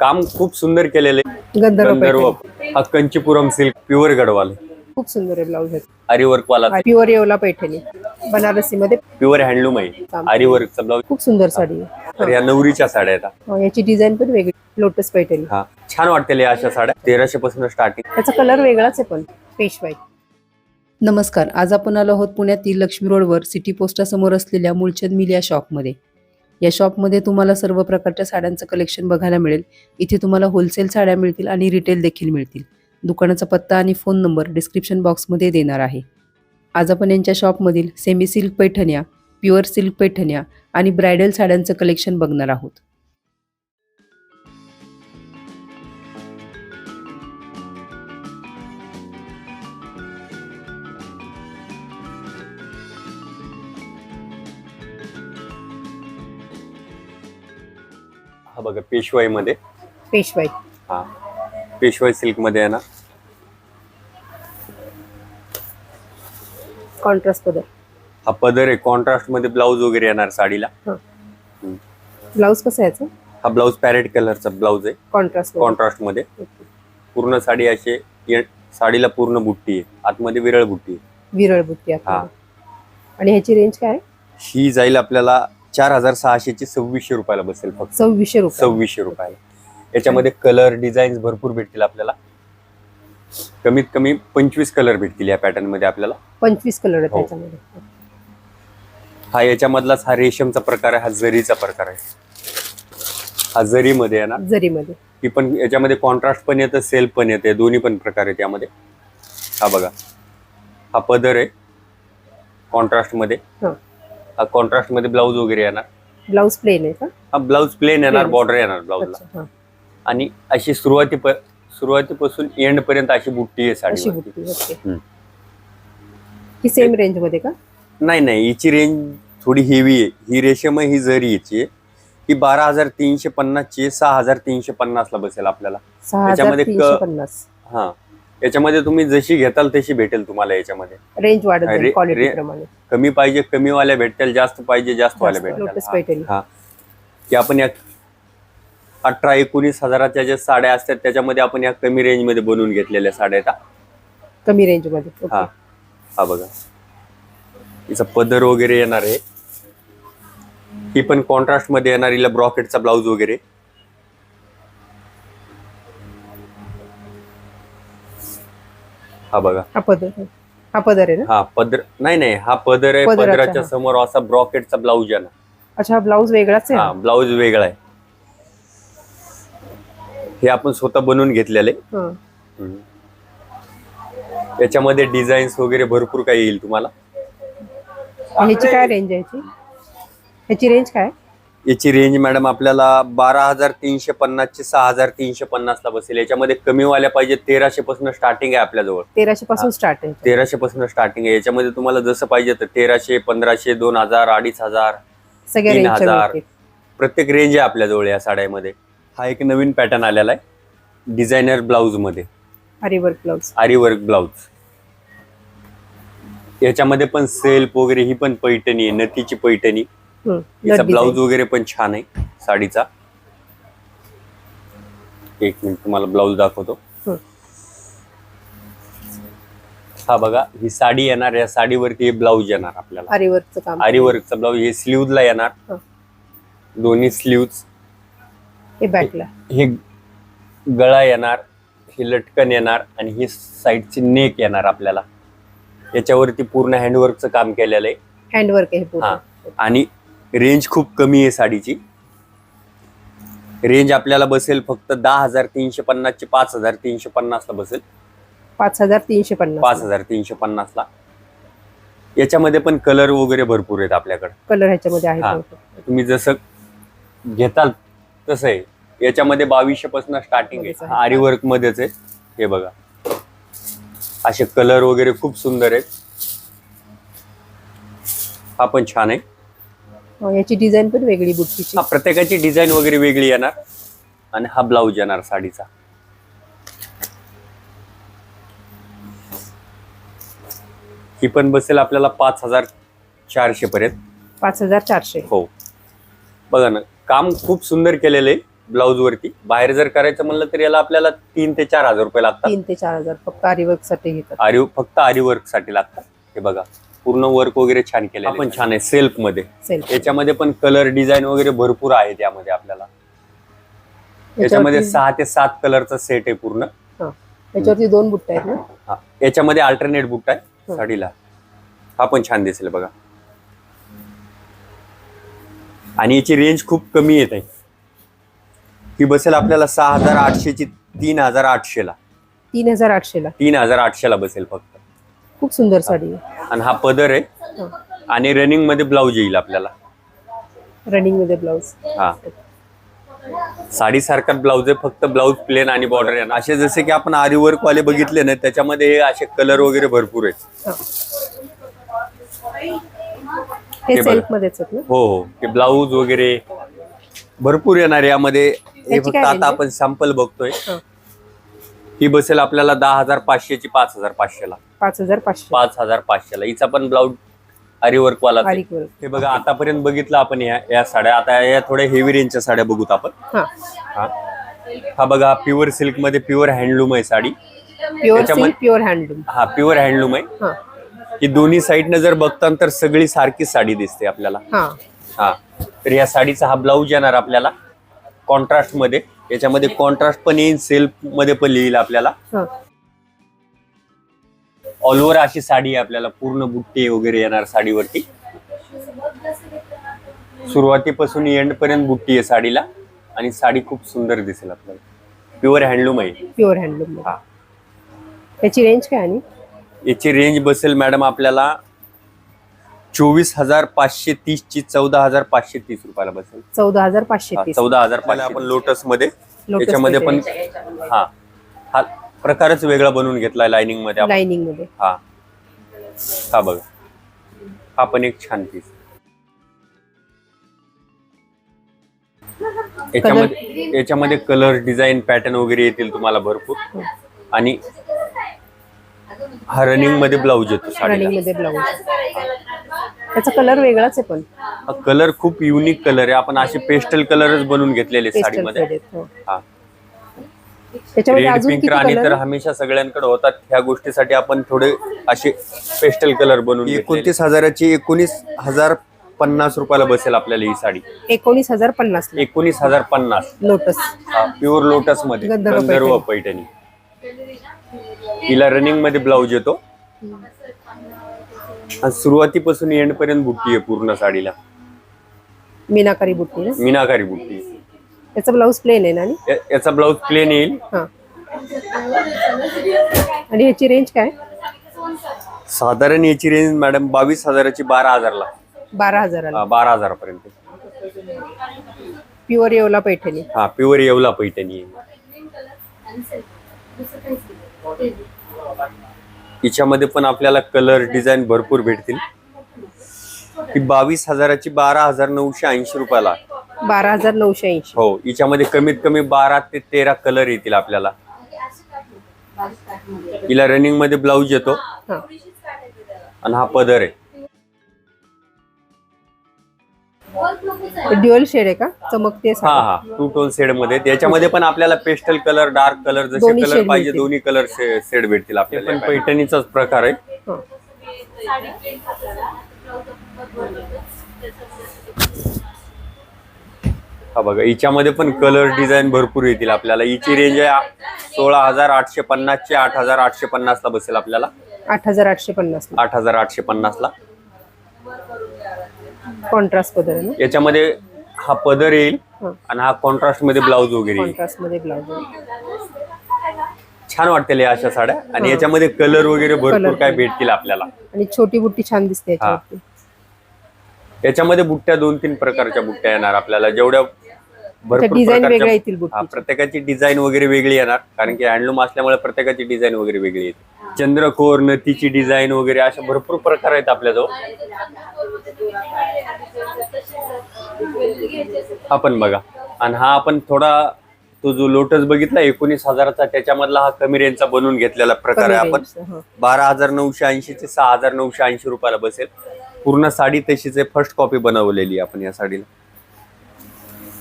काम खूप सुंदर केलेलं. आहे गंधर्व हा कंचीपुरम सिल्क प्युअर गडवाल. खूप सुंदर आहे ब्लाऊज आरी वर्क वाला प्युअर येवला पैठणी. बनारसी मध्ये प्युअर हँडलूम आहे. आरी वर्कचा ब्लाऊज खूप सुंदर साडी आहे. तर या नवरीच्या साड्या आहेत हा. हो, याची डिझाईन पण वेगळी. लोटस पैठणी. हा. छान वाटतेले अशा साड्या. तेराशे पासून स्टार्टिंग त्याचा कलर वेगळाच आहे पण पेशवाई नमस्कार. आज आपण आलो आहोत पुण्यातील लक्ष्मी रोडवर सिटी पोस्टासमोर असलेल्या मुलचंद मिल या शॉपमध्ये या शॉपमध्ये तुम्हाला सर्व प्रकारच्या साड्यांचं कलेक्शन बघायला मिळेल. इथे तुम्हाला होलसेल साड्या मिळतील आणि रिटेल देखील मिळतील. दुकानाचा पत्ता आणि फोन नंबर डिस्क्रिप्शन बॉक्समध्ये देणार आहे. आज आपण यांच्या शॉपमधील सेमी सिल्क पैठण्या प्युअर सिल्क पैठण्या आणि ब्रायडल साड्यांचं कलेक्शन बघणार आहोत. बघा पेशवाई मध्ये पेशवाई. हा. पेशवाई सिल्कमध्ये आहे ना. कॉन्ट्रास्ट पदर. हा पदर आहे. कॉन्ट्रास्टमध्ये ब्लाऊज वगैरे येणार साडीला. ब्लाऊज कसं आहे याचं हा ब्लाऊज पॅरेट कलरचा ब्लाऊज आहे. कॉन्ट्रास्ट कॉन्ट्रास्टमध्ये पूर्ण साडी ये- साडीला पूर्ण बुट्टी आहे. आतमध्ये विरळ बुट्टी आहे. विरळ बुट्टी हा. आणि ह्याची रेंज काय आहे? ही जाईल आपल्याला चार हजार सहाशेची सव्वीसशे रुपयाला बसेल फक्त. सव्वीसशे रुपये सव्वीसशे रुपयाला. याच्यामध्ये कलर डिझाईन्स भरपूर भेटतील आपल्याला. कमीत कमी पंचवीस कलर भेटतील या पॅटर्नमध्ये आपल्याला. पंचवीस कलर हो. त्याच्यामध्ये. हा याच्यामधलाच हा रेशमचा प्रकार आहे हा जरीचा प्रकार आहे. हा जरीमध्ये आहे ना? जरीमध्ये. ही पण याच्यामध्ये कॉन्ट्रास्ट पण येतं सेल्फ पण येते दोन्ही पण प्रकार आहेत यामध्ये. हा बघा. हा पदर आहे. कॉन्ट्रास्टमध्ये. हा. कॉन्ट्रास्टमध्ये ब्लाऊज वगैरे येणार. ब्लाऊज प्लेन आहे का? हा ब्लाऊज प्लेन येणार. बॉर्डर येणार ब्लाऊजला आणि अशी सुरुवाती सुरुवातीपासून एंड पर्यंत अशी बुट्टी आहे साडी. ही सेम रेंजमध्ये का? नाही नाही हिची रेंज थोडी हेवी आहे. ही रेशम ही जरी याची ही बारा हजार तीनशे पन्नासची आहे. सहा हजार तीनशे पन्नासला बसेल आपल्याला. सहा हजार याच्यामध्ये तीनशे क- पन्नास. हा. याच्यामध्ये तुम्ही जशी घेताल तशी भेटेल तुम्हाला याच्यामध्ये रेंज वाढत रे- जाईल क्वालिटी रे- प्रमाणे कमी पाहिजे कमी वाल्या भेटतील जास्त पाहिजे जास्त वाल्या जास्त. भेटतील. हा. हा की आपण या अठरा एकोणीस हजाराच्या ज्या साड्या असतात त्याच्यामध्ये आपण या कमी रेंजमध्ये बनवून घेतलेल्या साड्या आहेत हा. कमी रेंजमध्ये. हा हा बघा हिचा पदर वगैरे येणार आहे ही पण कॉन्ट्रास्टमध्ये येणार हिला ब्रॉकेटचा ब्लाऊज वगैरे हा बघा. हा पदर आहे. हा पदर आहे ना? हा पदर नाही नाही हा पदर आहे पदराचा, पदराच्या हा. समोर असा ब्रॉकेटचा ब्लाऊज येणार अच्छा हा ब्लाऊज वेगळाच आहे? हा ब्लाऊज वेगळा आहे. हे आपण स्वतः बनवून घेतलेले. हा. याच्यामध्ये डिझाईन्स वगैरे भरपूर काही येईल तुम्हाला. ह्याची काय रेंज आहे ह्याची ह्याची रेंज काय? याची रेंज मॅडम आपल्याला बारा हजार तीनशे पन्नासचे सहा हजार तीनशे पन्नासला बसेल. याच्यामध्ये कमी वाल्या पाहिजे तेराशे पासून स्टार्टिंग आहे आपल्याजवळ. तेराशे पासून स्टार्ट आहे तेराशे पासून स्टार्टिंग आहे. याच्यामध्ये तुम्हाला जसं पाहिजे तर तेराशे पंधराशे दोन हजार अडीच हजार तीन हजार. प्रत्येक रेंज आहे आपल्याजवळ या साड्यामध्ये. हा एक नवीन पॅटर्न आलेला आहे. Designer ब्लाऊजमध्ये. Aari work blouse aari work blouse याच्यामध्ये पण सेल्फ वगैरे ही पण पैठणी आहे. नथीची पैठणी. याचा ब्लाऊज वगैरे पण छान आहे साडीचा. एक मिनिट तुम्हाला ब्लाऊज दाखवतो. हा बघा ही साडी येणार या साडीवरती हे ब्लाऊज येणार आपल्याला. आरी वर्कचं काम. आरी वर्कचा ब्लाऊज हे स्लीवला येणार. हं. दोन्ही स्लीव्ज हे बॅकला हे गळा येणार हे लटकन येणार आणि ही साईडची नेक येणार आपल्याला. याच्यावरती पूर्ण हँडवर्कचं काम केलेलं आहे. हँडवर्क आहे आणि रेंज खूप कमी आहे साडीची. रेंज आपल्याला बसेल फक्त दहा हजार तीनशे पन्नासचे पाच हजार तीनशे पन्नासला बसेल. पाच हजार तीनशे पन्नास पाच हजार तीनशे पन्नासला. याच्यामध्ये पण कलर वगैरे भरपूर आहेत आपल्याकडे. कलर ह्याच्यामध्ये हा. आहे तुम्ही जसं घेताल तसं आहे. याच्यामध्ये बावीसशे पासून स्टार्टिंग आहे. आहेत. आरी वर्क मध्येच आहे. हे बघा. असे कलर वगैरे खूप सुंदर आहेत. हा पण छान आहे. हो, याची डिझाईन पण वेगळी बुट्टीची. हा प्रत्येकाची डिझाईन वगैरे वेगळी येणार. आणि हा ब्लाऊज येणार साडीचा. ही पण बसेल आपल्याला पाच हजार चारशे पर्यंत. पाच हजार चारशे. हो. बघा ना काम खूप सुंदर केलेलं आहे ब्लाऊज वरती. बाहेर जर करायचं म्हणलं तर याला आपल्याला तीन ते चार हजार रुपये लागतात. तीन ते चार हजार फक्त आरीवर्कसाठी घेतात. आरी फक्त आरी वर्कसाठी लागतात. हे बघा. पूर्ण वर्क वगैरे छान केलेलं पण छान आहे सेल्फमध्ये याच्यामध्ये पण कलर डिझाईन वगैरे भरपूर आहे त्यामध्ये आपल्याला. याच्यामध्ये सहा ते सात कलरचा सेट आहे पूर्ण. त्याच्यावरती दोन बुट्टे आहेत ना? हा. याच्यामध्ये अल्टरनेट बुट आहे हं. साडीला. हा पण छान दिसेल बघा. आणि याची रेंज खूप कमी येत आहे. ही बसेल आपल्याला सहा हजार आठशेची तीन हजार आठशेला. तीन हजार आठशेला. तीन हजार आठशेला बसेल फक्त. खूप सुंदर साडी आहे. आणि हा पदर आहे. आणि रनिंगमध्ये ब्लाऊज येईल आपल्याला. रनिंगमध्ये ब्लाऊज हा. साडी सारखा ब्लाऊज आहे फक्त ब्लाऊज प्लेन आणि बॉर्डर असे जसे की आपण आरी वर्क वाले बघितले ना त्याच्यामध्ये हे असे कलर वगैरे भरपूर आहेत. हे. हे बघा. सेल्फ मध्येच आहेत ना? हो हो. ते ब्लाऊज वगैरे भरपूर येणार यामध्ये. हे याची फक्त काय आता आहे? आपण सॅम्पल बघतोय. हं. ही बसेल आपल्याला दहा हजार पाचशेची पाच हजार पाचशेला. पाच हजार पाचशे. पाच हजार पाचशेला. हिचा पण ब्लाऊज आरी वर्क वाला बारीक हे बघा आतापर्यंत बघितलं आपण या या साड्या. आता या थोड्या हेवी रेंजच्या साड्या बघूत आपण. हा. हा. हा बघा प्युअर सिल्कमध्ये प्युअर हँडलूम आहे साडी. प्युअर त्याच्यामध्ये- सिल्क प्युअर हँडलूम हा प्युअर हँडलूम आहे. हा. ही दोन्ही साईडनं जर बघतान तर सगळी सारखीच साडी दिसते आपल्याला. हा. हा. तर या साडीचा हा ब्लाऊज येणार आपल्याला कॉन्ट्रास्टमध्ये. याच्यामध्ये कॉन्ट्रास्ट पण येईल सेल्फमध्ये पण येईल आपल्याला. हा. ऑल ओव्हर अशी साडी आहे आपल्याला पूर्ण बुट्टे वगैरे येणार साडीवरती. सुरुवातीपासून एंड पर्यंत बुट्टी आहे साडीला आणि साडी खूप सुंदर दिसेल आपल्याला. प्युअर हँडलूम आहे. प्युअर हँडलूम हा. त्याची रेंज काय आणि? याची रेंज बसेल मॅडम आपल्याला चोवीस हजार पाचशे तीस ची चौदा हजार पाचशे तीस रुपयाला बसेल. चौदा हजार पाचशे हा, तीस चौदा हजार पाचशे आपण लोटसमध्ये लोटस याच्यामध्ये पण. हा हा प्रकारच वेगळा बनवून घेतलाय लाइनिंगमध्ये आपण. लाइनिंगमध्ये हा. हा बघा. हा पण एक छान पीस याच्यामध्ये याच्यामध्ये कलर डिझाईन पॅटर्न वगैरे येतील तुम्हाला भरपूर. आणि हा रनिंगमध्ये ब्लाऊज येतो रनिंगमध्ये ब्लाऊज. त्याचा कलर वेगळाच आहे पण. हा कलर खूप युनिक कलर आहे. आपण असे पेस्टल कलरच बनवून घेतलेले साडीमध्ये. हो. हा. त्याच्यामध्ये रेड अजून पिंक किती राणी तर कलर हमेशा सगळ्यांकडे होतात. ह्या गोष्टीसाठी आपण थोडे असे पेस्टल कलर बनवून एकोणतीस हजाराची एकोणीस हजार पन्नास रुपयाला बसेल आपल्याला ही साडी. एकोणीस हजार पन्नास एकोणीस हजार पन्नास. लोटस प्युअर लोटसमध्ये. गंधर्व गंधर्व पैठणी. हिला रनिंगमध्ये ब्लाऊज येतो. आणि सुरुवातीपासून एंड पर्यंत बुट्टी आहे पूर्ण साडीला. मीनाकारी बुट्टी ना? मीनाकारी बुट्टी. त्याचा ब्लाऊज प्लेन आहे ना आणि? या- याचा ब्लाऊज प्लेन येईल. हा. आणि ह्याची रेंज काय? साधारण याची रेंज मॅडम बावीस हजाराची बारा हजारला. बारा हजाराला. हा, बारा हजारापर्यंत. प्युअर येवला पैठणी. हा प्युअर येवला पैठणी. आहे. हिच्यामध्ये पण आपल्याला कलर डिझाईन भरपूर भेटतील. ही बावीस हजाराची बारा हजार नऊशे ऐंशी रुपयाला. बारा हजार नऊशे ऐंशी. हो हिच्यामध्ये कमीत कमी बारा ते तेरा कलर येतील आपल्याला. हिला रनिंगमध्ये ब्लाऊज येतो. हा. आणि हा पदर आहे. ड्युअल शेड आहे का? चमकते हा. हा. टू टोन सेडमध्ये. त्याच्यामध्ये पण आपल्याला पेस्टल कलर डार्क कलर जसे दोन्ही कलर shade पाहिजे मिळतील. दोन्ही कलर सेड भेटतील आपल्याला. पण पैठणीचाच प्रकार आहे. हा. हा बघा हिच्यामध्ये पण कलर डिझाईन भरपूर येतील आपल्याला. हिची रेंज आहे सोळा हजार आठशे पन्नास चे आठ हजार आठशे पन्नास ला बसेल आपल्याला. आठ हजार आठशे पन्नास आठ हजार आठशे पन्नास ला कॉन्ट्रास्ट पदर आहे ना? याच्यामध्ये हा पदर येईल हा. आणि हा कॉन्ट्रास्टमध्ये ब्लाऊज वगैरे येईल. कॉन्ट्रास्टमध्ये ब्लाऊज छान वाटतील या अशा साड्या. आणि याच्यामध्ये कलर वगैरे भरपूर काय. भेटतील आपल्याला. आणि छोटी बुट्टी छान दिसते याच्यावरती. याच्यामध्ये बुट्ट्या दोन तीन प्रकारच्या बुट्ट्या येणार आपल्याला. जेवढ्या डिझाईन वेगळ्या येतील हा प्रत्येकाची डिझाईन वगैरे वेगळी येणार. कारण की हँडलूम असल्यामुळे प्रत्येकाची डिझाईन वगैरे वेगळी येते. चंद्रकोर नथीची डिझाईन वगैरे अशा भरपूर प्रकार आहेत आपल्याजवळ. हा पण बघा. आणि हा आपण थोडा तो जो लोटस बघितला एकोणीस हजाराचा त्याच्यामधला हा कमी रेंजचा बनवून घेतलेला प्रकार आहे. आपण बारा हजार नऊशे ऐंशी ते सहा हजार नऊशे ऐंशी रुपयाला बसेल. पूर्ण साडी तशीच आहे. फर्स्ट कॉपी बनवलेली आपण या साडीला.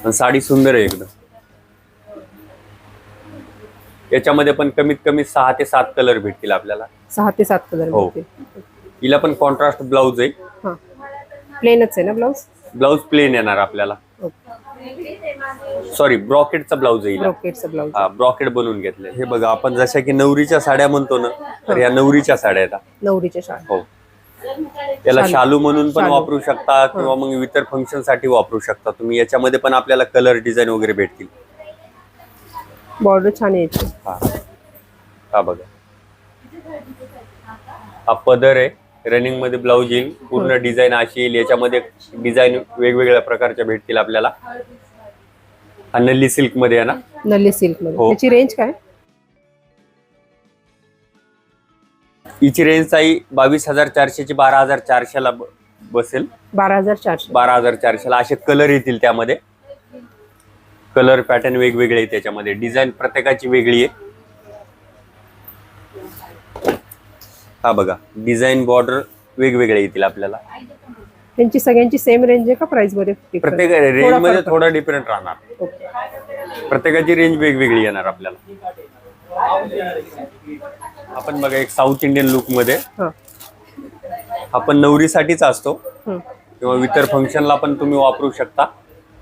आणि साडी सुंदर आहे एकदम. याच्यामध्ये पण कमीत कमी सहा ते सात कलर भेटतील आपल्याला. सहा ते सात कलर हो. हिला पण कॉन्ट्रास्ट ब्लाऊज आहे प्लेनच आहे ना ब्लाऊज ब्लाऊज प्लेन येणार आपल्याला. सॉरी ब्रॉकेटचा ब्लाऊज येईल ब्रॉकेट बनवून घेतले हे बघा आपण जशा की नवरीच्या साड्या म्हणतो ना तर या नवरीच्या साड्या नवरीच्या साड्या. हो. त्याला शालू. म्हणून पण. वापरू शकता किंवा मग इतर फंक्शनसाठी वापरू शकता. तुम्ही याच्यामध्ये पण आपल्याला कलर डिझाईन वगैरे भेटतील. बॉर्डर छान यायची हा. हा बघा. हा पदर आहे. रनिंगमध्ये ब्लाऊज येईल. पूर्ण डिझाईन अशी येईल. याच्यामध्ये डिझाईन वेगवेगळ्या प्रकारच्या भेटतील आपल्याला. हा नल्ली सिल्कमध्ये आहे ना? नल्ली सिल्कमध्ये. हो. त्याची रेंज काय? हिची रेंज आहे बावीस हजार चारशेची बारा हजार चारशेला ब- बसेल. बारा हजार चारशे. बारा हजार चारशेला असे कलर येतील त्यामध्ये. कलर पॅटर्न वेगवेगळे त्याच्यामध्ये. डिझाईन प्रत्येकाची वेगळी आहे. हा बघा डिझाईन बॉर्डर वेगवेगळे येतील आपल्याला. त्यांची सगळ्यांची सेम रेंज आहे का प्राइसमध्ये? प्रत्येक रेंजमध्ये थोडा डिफरंट राहणार. प्रत्येकाची रेंज वेगवेगळी येणार आपल्याला. आपण बघा एक साऊथ इंडियन लुकमध्ये. आपण नवरीसाठीच असतो. किंवा इतर फंक्शनला पण तुम्ही वापरू शकता.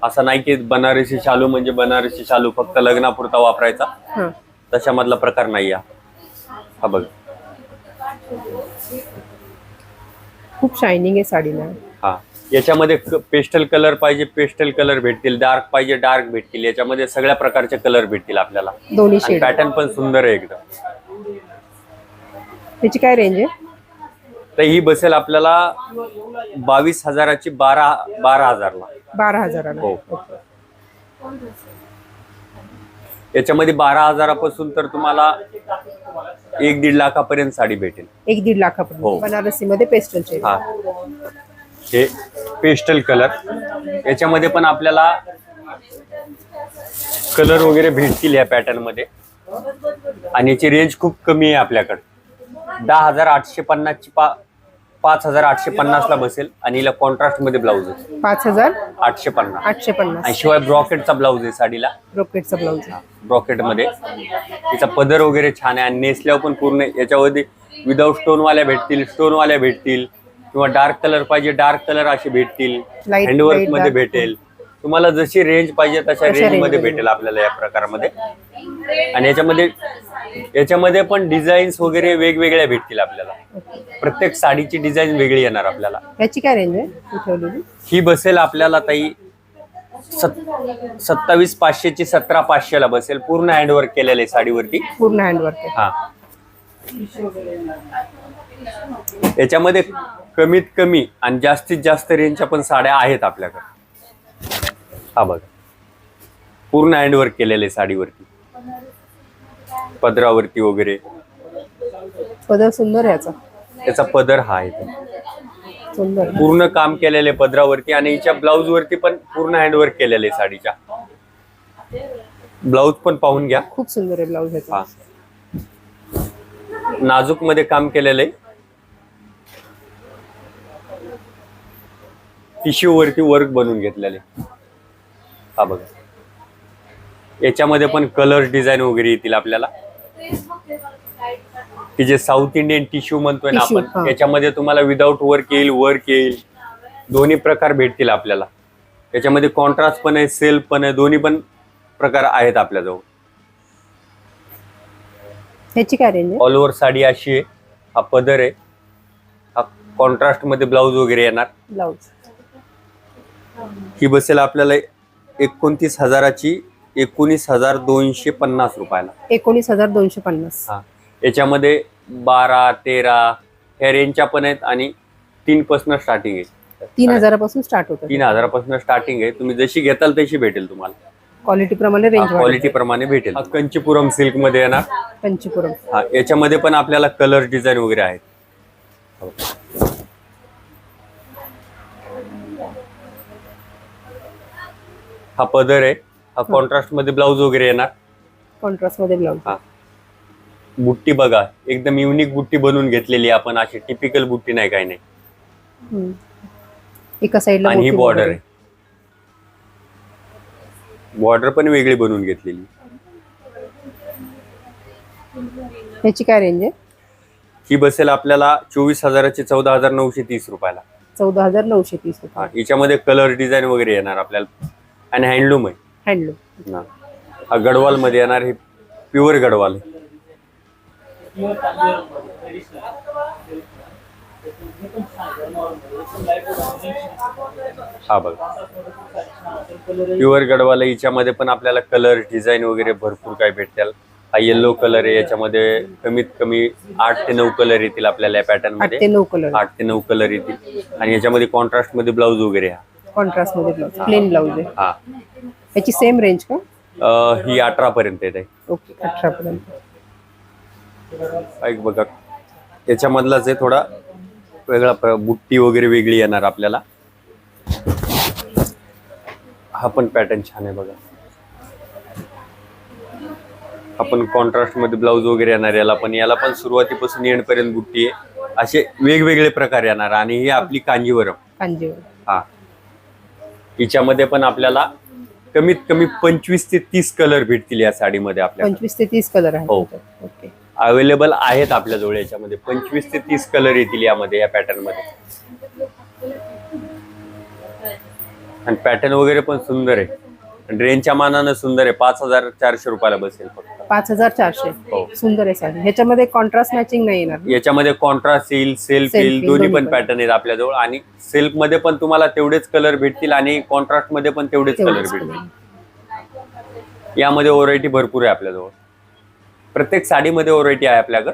असं नाही की बनारसी शालू म्हणजे बनारसी शालू फक्त लग्नापुरता वापरायचा. तशामधला प्रकार नाही हा हा बघ. खूप शायनिंग आहे साडीला हा. याच्यामध्ये पेस्टल कलर पाहिजे पेस्टल कलर भेटतील डार्क पाहिजे डार्क भेटतील. याच्यामध्ये सगळ्या प्रकारचे कलर भेटतील आपल्याला. दोन्ही आणि शेड पॅटर्न पण सुंदर आहे एकदम. त्याची काय रेंज आहे? तर ही बसेल आपल्याला बावीस हजाराची बारा बारा हजारला. बारा हजाराला. हो. याच्यामध्ये बारा हजारापासून तर तुम्हाला एक दीड लाखापर्यंत साडी भेटेल. एक दीड हो. लाखापर्यंत. बनारसी मध्ये पेस्टलचे. हा. हे पेस्टल कलर. याच्यामध्ये पण आपल्याला कलर वगैरे भेटतील या पॅटर्नमध्ये. आणि याची रेंज खूप कमी आहे आपल्याकडे. दहा हजार आठशे पन्नासची पा पाच हजार आठशे पन्नासला बसेल आणि हिला कॉन्ट्रास्टमध्ये ब्लाऊज आहे. पाच हजार आठशे पन्नास. आठशे पन्नास आणि शिवाय ब्रॉकेटचा ब्लाऊज आहे साडीला. ब्रोकेटचा ब्लाऊज ब्रॉकेटमध्ये तिचा पदर वगैरे छान आहे आणि नेसल्यावर पण पूर्ण याच्यामध्ये विदाऊट स्टोन वाल्या भेटतील स्टोन वाल्या भेटतील. किंवा डार्क कलर पाहिजे डार्क कलर असे भेटतील Light- हँडवर्क light मध्ये dark. भेटेल. तुम्हाला जशी रेंज पाहिजे तशा तशा रेंज range मध्ये मध्ये. भेटेल आपल्याला या प्रकारामध्ये. आणि याच्यामध्ये याच्यामध्ये पण डिझाईन्स वगैरे वेगवेगळ्या भेटतील आपल्याला. प्रत्येक साडीची डिझाईन वेगळी येणार आपल्याला. याची काय रेंज आहे ठेवलेली ही बसेल आपल्याला ताई सत- सत्तावीस पाचशेची सतरा पाचशेला बसेल. पूर्ण हँडवर्क केलेले साडीवरती. पूर्ण हँडवर्क आहे. हा. याच्यामध्ये कमीत कमी आणि जास्तीत जास्त रेंजच्या पण साड्या आहेत आपल्याकडे. हा बघा. पूर्ण हँडवर्क केलेले साडीवरती. पदरावरती वगैरे. पदर सुंदर याचा. त्याचा पदर हा आहे. पूर्ण काम केलेले पदरावरती आणि हिच्या ब्लाऊज वरती पण पूर्ण हँडवर्क केलेले साडीच्या. ब्लाऊज पण पाहून घ्या. खूप सुंदर आहे ब्लाऊज नाजूकमध्ये काम केलेलं. आहे टिश्यू वरती वर्क बनवून घेतलेले. हा बघा. याच्यामध्ये पण कलर डिझाईन वगैरे येतील आपल्याला. की जे साऊथ इंडियन टिश्यू म्हणतोय ना Tissue, आपण हा. याच्यामध्ये तुम्हाला विदाऊट वर्क येईल वर्क येईल. दोन्ही प्रकार भेटतील आपल्याला. याच्यामध्ये कॉन्ट्रास्ट पण आहे सेल्फ पण आहे दोन्ही पण प्रकार आहेत आपल्याजवळ. ह्याची काय रेंज ऑल ओव्हर साडी अशी आहे. हा पदर आहे. हा कॉन्ट्रास्टमध्ये ब्लाऊज वगैरे येणार. ब्लाऊज ही बसेल आपल्याला एकोणतीस हजाराची एकोणीस हजार दोनशे पन्नास रुपयाला. एकोणीस हजार दोनशे पन्नास. हा. याच्यामध्ये बारा तेरा ह्या रेंजच्या पण आहेत आणि तीन पासून स्टार्टिंग आहे. तीन हजारापासून स्टार्ट होतं. तीन हजारापासून स्टार्टिंग आहे. तुम्ही जशी घेताल तशी भेटेल तुम्हाला. क्वालिटी प्रमाणे रेंज क्वालिटी प्रमाणे भेटेल. हा कंचीपुरम सिल्कमध्ये येणार कंचीपुरम. हा याच्यामध्ये पण आपल्याला कलर डिझाईन वगैरे आहेत. हा पदर आहे. हा कॉन्ट्रास्टमध्ये ब्लाऊज वगैरे येणार. कॉन्ट्रास्टमध्ये ब्लाऊज हा. बुट्टी बघा एकदम युनिक बुट्टी बनवून घेतलेली आहे आपण. अशी टिपिकल बुट्टी नाही काही नाही. एका साईडला आणि ही बॉर्डर आहे. बॉर्डर पण वेगळी बनवून घेतलेली. ह्याची काय रेंज आहे? ही बसेल आपल्याला चोवीस हजाराची चौदा हजार नऊशे तीस रुपयाला. चौदा हजार नऊशे तीस रुपये. हिच्यामध्ये कलर डिझाईन वगैरे येणार आपल्याला. आणि हँडलूम आहे. हँडलूम हा. हा गडवाल मध्ये येणार हे प्युअर गडवाल आहे. हा बघा. प्युअर गडवाल आहे. हिच्यामध्ये पण आपल्याला कलर डिझाईन वगैरे भरपूर काय भेटतील. हा येल्लो कलर आहे. याच्यामध्ये कमीत कमी आठ ते नऊ कलर येतील आपल्याला या पॅटर्न आठ ते मध्ये नऊ कलर आठ ते नऊ कलर येतील. आणि याच्यामध्ये कॉन्ट्रास्टमध्ये ब्लाऊज वगैरे हा कॉन्ट्रास्टमध्ये ब्लाउज प्लेन ब्लाउज आहे. हा. ह्याची सेम रेंज का? अं, ही अठरा पर्यंत येत. ओके अठरा पर्यंत ऐक बघा. त्याच्यामधलाच आहे थोडा वेगळा प्र- बुट्टी वगैरे वेगळी येणार आपल्याला. हा पण पॅटर्न छान आहे बघा. हा पण कॉन्ट्रास्टमध्ये ब्लाऊज वगैरे येणार याला पण याला पण सुरुवातीपासून एंडपर्यंत बुट्टी आहे. असे वेगवेगळे प्रकार येणार. आणि ही आपली कांजीवरम. कांजीवर हा. हिच्यामध्ये पण आपल्याला कमीत कमी पंचवीस ते तीस कलर भेटतील या साडीमध्ये आपल्याला. पंचवीस ते तीस कलर आहे हो. ओके अवेलेबल आहेत आपल्याजवळ याच्यामध्ये. पंचवीस ते तीस कलर येतील यामध्ये या पॅटर्नमध्ये. आणि पॅटर्न वगैरे पण सुंदर आहे. आणि रेंजच्या मानानं सुंदर आहे. पाच हजार चारशे रुपयाला बसेल फक्त. पाच हजार चारशे. हो. सुंदर आहे साडी. ह्याच्यामध्ये कॉन्ट्रास्ट मॅचिंग नाही येणार याच्यामध्ये कॉन्ट्रास्ट येईल सेल्फ Self येईल येईल, दोन्ही दोन्ही पण. पॅटर्न आहेत आपल्याजवळ. आणि सेल्फमध्ये पण तुम्हाला तेवढेच कलर भेटतील आणि कॉन्ट्रास्टमध्ये पण तेवढेच कलर तेवढेच भेटतील. यामध्ये व्हरायटी भरपूर आहे आपल्याजवळ. प्रत्येक साडीमध्ये व्हरायटी आहे आपल्याकडे.